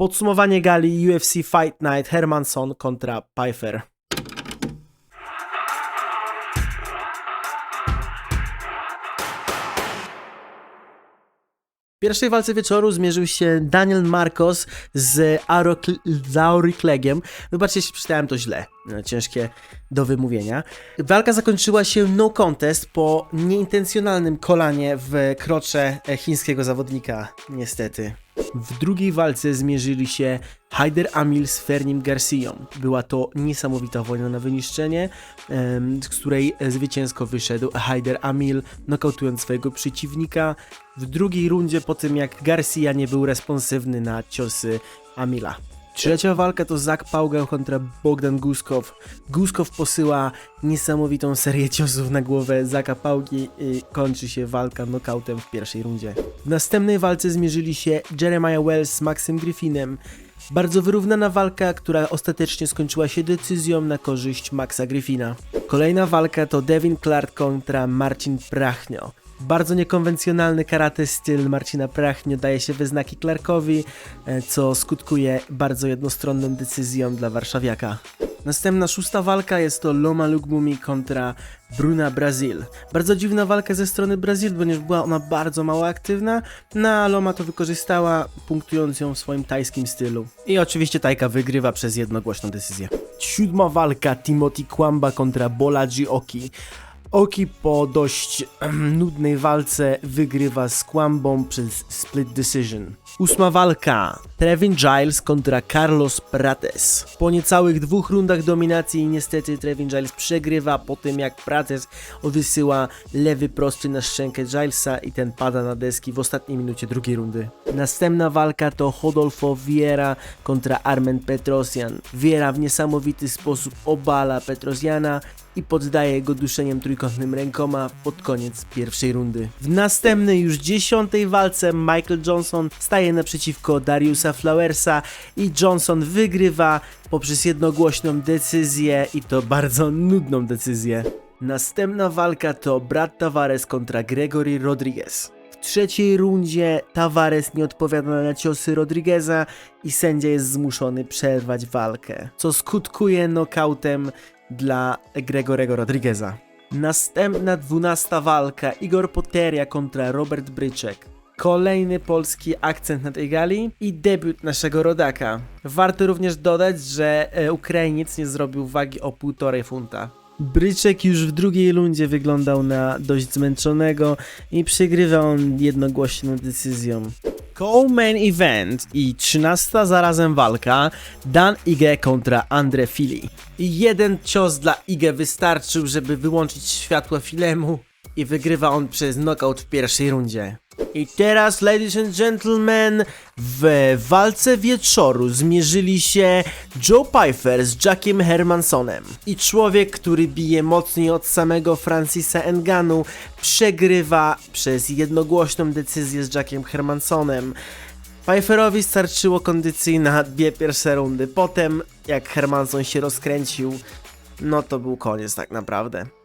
Podsumowanie gali UFC Fight Night Hermanson kontra Pfeiffer. W pierwszej walce wieczoru zmierzył się Daniel Marcos z Auriclegiem. Wybaczcie, jeśli przeczytałem to źle. E, Ciężkie do wymówienia. Walka zakończyła się no contest po nieintencjonalnym kolanie w krocze chińskiego zawodnika, niestety. W drugiej walce zmierzyli się Haider Amil z Fernim Garcią. Była to niesamowita wojna na wyniszczenie, z której zwycięsko wyszedł Haider Amil, nokautując swojego przeciwnika w drugiej rundzie po tym jak Garcia nie był responsywny na ciosy Amila. Trzecia walka to Zak Paugał kontra Bogdan Guskow. Guskow posyła niesamowitą serię ciosów na głowę Zaka Pałki i kończy się walka nokautem w pierwszej rundzie. W następnej walce zmierzyli się Jeremiah Wells z Maxem Griffinem. Bardzo wyrównana walka, która ostatecznie skończyła się decyzją na korzyść Maxa Griffina. Kolejna walka to Devin Clark kontra Marcin Prachnio. Bardzo niekonwencjonalny karate styl Marcina Prachnio daje się we znaki Clarkowi, e, co skutkuje bardzo jednostronną decyzją dla warszawiaka. Następna szósta walka jest to Loma Lugmumi kontra Bruna Brazil. Bardzo dziwna walka ze strony Brazil, ponieważ była ona bardzo mało aktywna, no a Loma to wykorzystała, punktując ją w swoim tajskim stylu. I oczywiście Tajka wygrywa przez jednogłośną decyzję. Siódma walka Timothy Kwamba kontra Bolaji Oki. Oki po dość nudnej walce wygrywa z Kwambą przez split decision. Ósma walka. Trevin Giles kontra Carlos Prates. Po niecałych dwóch rundach dominacji niestety Trevin Giles przegrywa po tym jak Prates wysyła lewy prosty na szczękę Gilesa i ten pada na deski w ostatniej minucie drugiej rundy. Następna walka to Hodolfo Vieira kontra Armen Petrosjan. Vieira w niesamowity sposób obala Petrosjana i poddaje go duszeniem trójkątnym rękoma pod koniec pierwszej rundy. W następnej już dziesiątej walce Michael Johnson staje naprzeciwko Dariusa Flowersa i Johnson wygrywa poprzez jednogłośną decyzję i to bardzo nudną decyzję. Następna walka to Brad Tavares kontra Gregory Rodriguez. W trzeciej rundzie Tavares nie odpowiada na ciosy Rodrigueza i sędzia jest zmuszony przerwać walkę, co skutkuje nokautem dla Gregorego Rodrigueza. Następna dwunasta walka Igor Poteria kontra Robert Bryczek. Kolejny polski akcent na tej gali i debiut naszego rodaka. Warto również dodać, że e, Ukrainiec nie zrobił wagi o 1,5 funta. Bryczek już w drugiej rundzie wyglądał na dość zmęczonego i przegrywa on jednogłośną decyzją. Co-main event i 13 zarazem walka Dan Ige kontra Andre Fili. Jeden cios dla Ige wystarczył, żeby wyłączyć światło filmu i wygrywa on przez knockout w pierwszej rundzie. I teraz, ladies and gentlemen, w walce wieczoru zmierzyli się Joe Pfeiffer z Jackiem Hermansonem. I człowiek, który bije mocniej od samego Francisa Enganu, przegrywa przez jednogłośną decyzję z Jackiem Hermansonem. Pfeifferowi starczyło kondycji na dwie pierwsze rundy. Potem, jak Hermanson się rozkręcił, no to był koniec tak naprawdę.